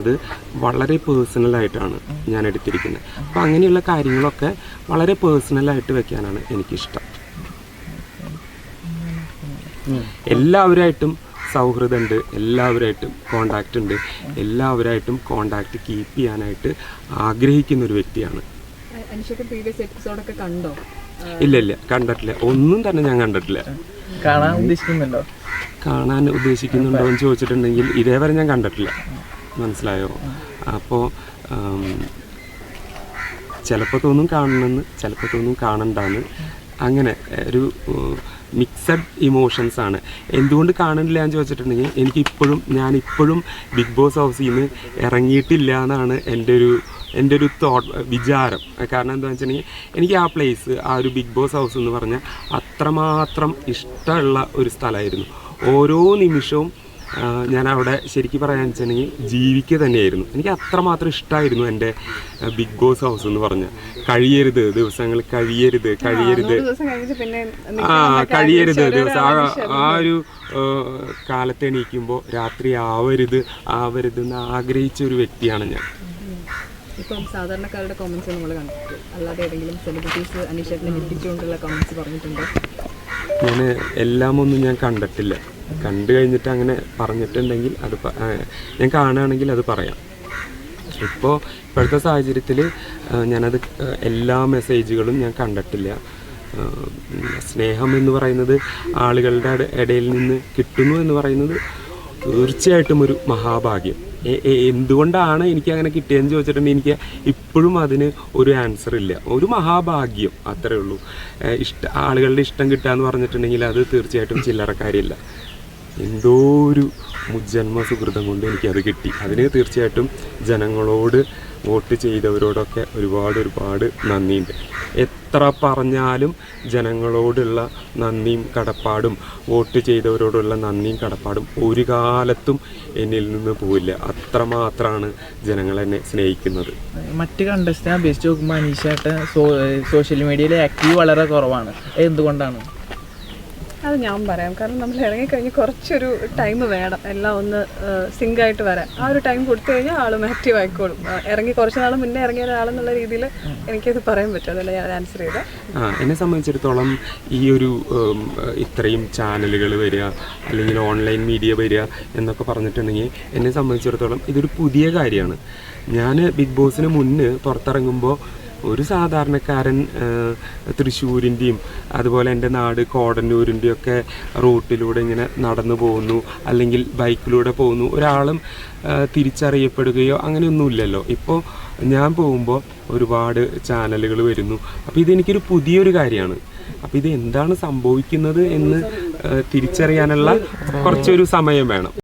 അത് വളരെ പേഴ്സണലായിട്ടാണ് ഞാൻ എടുത്തിരിക്കുന്നത്. അപ്പോൾ അങ്ങനെയുള്ള കാര്യങ്ങളൊക്കെ വളരെ പേഴ്സണലായിട്ട് വെക്കാനാണ് എനിക്കിഷ്ടം. എല്ലാവരായിട്ടും സൗഹൃദമുണ്ട് എല്ലാവരായിട്ടും കോണ്ടാക്റ്റ് ഉണ്ട്. എല്ലാവരായിട്ടും കോണ്ടാക്ട് കീപ്പ് ചെയ്യാനായിട്ട് ആഗ്രഹിക്കുന്ന ഒരു വ്യക്തിയാണ് ഇല്ല ഇല്ല കണ്ടിട്ടില്ല. ഒന്നും തന്നെ ഞാൻ കണ്ടിട്ടില്ല. കാണാൻ ഉദ്ദേശിക്കുന്നുണ്ടോ? കാണാൻ ഉദ്ദേശിക്കുന്നുണ്ടോ എന്ന് ചോദിച്ചിട്ടുണ്ടെങ്കിൽ ഇതേവരെ ഞാൻ കണ്ടിട്ടില്ല. മനസ്സിലായോ? അപ്പോൾ ചിലപ്പോൾ തോന്നും കാണണമെന്ന് ചിലപ്പോൾ തോന്നും കാണണ്ടാന്ന്. അങ്ങനെ ഒരു മിക്സഡ് ഇമോഷൻസ് ആണ്. എന്തുകൊണ്ട് കാണണില്ല എന്ന് ചോദിച്ചിട്ടുണ്ടെങ്കിൽ എനിക്കിപ്പോഴും ഞാൻ ഇപ്പോഴും ബിഗ് ബോസ് ഹൗസിൽ നിന്ന് ഇറങ്ങിയിട്ടില്ല എന്നാണ് എന്റെ ഒരു എന്റെ ഒരു തോട്ട് വിചാരം. കാരണം എന്താ വെച്ചിട്ടുണ്ടെങ്കിൽ എനിക്ക് ആ പ്ലേസ് ആ ഒരു ബിഗ് ബോസ് ഹൗസ് എന്ന് പറഞ്ഞാൽ അത്രമാത്രം ഇഷ്ടമുള്ള ഒരു സ്ഥലമായിരുന്നു. ഓരോ നിമിഷവും ഞാൻ അവിടെ ശരിക്കും പറയാൻ വെച്ചിട്ടുണ്ടെങ്കിൽ ജീവിക്കുക തന്നെയായിരുന്നു. എനിക്ക് അത്രമാത്രം ഇഷ്ടമായിരുന്നു എന്റെ ബിഗ് ബോസ് ഹൗസ് എന്ന് പറഞ്ഞാൽ കഴിയരുത് ദിവസങ്ങൾ കഴിയരുത് കഴിയരുത്. ആ കഴിയരുത് ദിവസം ആ ആ ഒരു കാലത്തെ കാലത്ത് എണീക്കുമ്പോൾ രാത്രി ആവരുത് ആവരുത് എന്ന് ആഗ്രഹിച്ച ഒരു വ്യക്തിയാണ് ഞാൻ. ഇപ്പം സാധാരണക്കാരുടെ കോമൻസ് നമ്മൾ കണ്ടിട്ടുണ്ട് അല്ലാതെ ഏതെങ്കിലും സെലിബ്രിറ്റീസ് അനീഷേട്ടിനെ ഞെട്ടിച്ചുകൊണ്ടുള്ള കോമൻസ് പറഞ്ഞിട്ടുണ്ട്. ഞാൻ എല്ലാമൊന്നും ഞാൻ കണ്ടിട്ടില്ല. കണ്ടു കഴിഞ്ഞിട്ട് അങ്ങനെ പറഞ്ഞിട്ടുണ്ടെങ്കിൽ അത് ഞാൻ കാണുകയാണെങ്കിൽ അത് പറയാം. ഇപ്പോൾ ഇപ്പോഴത്തെ സാഹചര്യത്തിൽ ഞാനത് എല്ലാ മെസ്സേജുകളും ഞാൻ കണ്ടിട്ടില്ല. സ്നേഹം എന്ന് പറയുന്നത് ആളുകളുടെ ഇടയിൽ നിന്ന് കിട്ടുന്നു എന്ന് പറയുന്നത് തീർച്ചയായിട്ടും ഒരു മഹാഭാഗ്യം. എന്തുകൊണ്ടാണ് എനിക്ക് അങ്ങനെ കിട്ടിയതെന്ന് ചോദിച്ചിട്ടുണ്ടെങ്കിൽ എനിക്ക് ഇപ്പോഴും അതിന് ഒരു ആൻസർ ഇല്ല. ഒരു മഹാഭാഗ്യം അത്രേ ഉള്ളൂ. ഇഷ്ട ആളുകളുടെ ഇഷ്ടം കിട്ടുക എന്ന് പറഞ്ഞിട്ടുണ്ടെങ്കിൽ അത് തീർച്ചയായിട്ടും ചില്ലറക്കാരില്ല എന്തോ ഒരു മുജ്ജന്മ സുഹൃതം കൊണ്ട് എനിക്കത് കിട്ടി. അതിന് തീർച്ചയായിട്ടും ജനങ്ങളോട് വോട്ട് ചെയ്തവരോടൊക്കെ ഒരുപാട് ഒരുപാട് നന്ദിയുണ്ട്. എത്ര പറഞ്ഞാലും ജനങ്ങളോടുള്ള നന്ദിയും കടപ്പാടും വോട്ട് ചെയ്തവരോടുള്ള നന്ദിയും കടപ്പാടും ഒരു കാലത്തും എന്നിൽ നിന്ന് പോവില്ല. അത്രമാത്രമാണ് ജനങ്ങൾ എന്നെ സ്നേഹിക്കുന്നത്. മറ്റ് കണ്ടസ്റ്റിനെ അപേക്ഷിച്ച് നോക്കുമ്പോൾ അനീഷേട്ടൻ സോഷ്യൽ മീഡിയയിൽ ആക്റ്റീവ് വളരെ കുറവാണ്. എന്തുകൊണ്ടാണ് അത് ഞാൻ പറയാം. കാരണം നമ്മൾ ഇറങ്ങിക്കഴിഞ്ഞ് കുറച്ചൊരു ടൈം വേണം. എല്ലാം ഒന്ന് സിങ്ക് ആയിട്ട് വരാൻ. ആ ഒരു ടൈം കൊടുത്തു കഴിഞ്ഞാൽ ആളും ആക്റ്റീവ് ആയിക്കോളും. ഇറങ്ങി കുറച്ച് നാൾ മുന്നേ ഇറങ്ങിയ ഒരാളെന്നുള്ള രീതിയിൽ എനിക്കത് പറയാൻ പറ്റും അതല്ല ഞാൻ ആൻസർ ചെയ്ത. എന്നെ സംബന്ധിച്ചിടത്തോളം ഈ ഒരു ഇത്രയും ചാനലുകൾ വരിക അല്ലെങ്കിൽ ഓൺലൈൻ മീഡിയ വരിക എന്നൊക്കെ പറഞ്ഞിട്ടുണ്ടെങ്കിൽ എന്നെ സംബന്ധിച്ചിടത്തോളം ഇതൊരു പുതിയ കാര്യമാണ്. ഞാൻ ബിഗ് ബോസിന് മുന്നേ പുറത്തിറങ്ങുമ്പോൾ ഒരു സാധാരണക്കാരൻ തൃശ്ശൂരിന്റെയും അതുപോലെ എന്റെ നാട് കോടന്നൂരിന്റെയും ഒക്കെ റൂട്ടിലൂടെ ഇങ്ങനെ നടന്നു പോകുന്നു അല്ലെങ്കിൽ ബൈക്കിലൂടെ പോകുന്നു. ഒരാളും തിരിച്ചറിയപ്പെടുകയോ അങ്ങനെയൊന്നുമില്ലല്ലോ. ഇപ്പോൾ ഞാൻ പോകുമ്പോൾ ഒരുപാട് ചാനലുകൾ വരുന്നു. അപ്പോൾ ഇതെനിക്കൊരു പുതിയൊരു കാര്യമാണ്. അപ്പോൾ ഇത് എന്താണ് സംഭവിക്കുന്നത് എന്ന് തിരിച്ചറിയാനുള്ള കുറച്ചൊരു സമയം വേണം.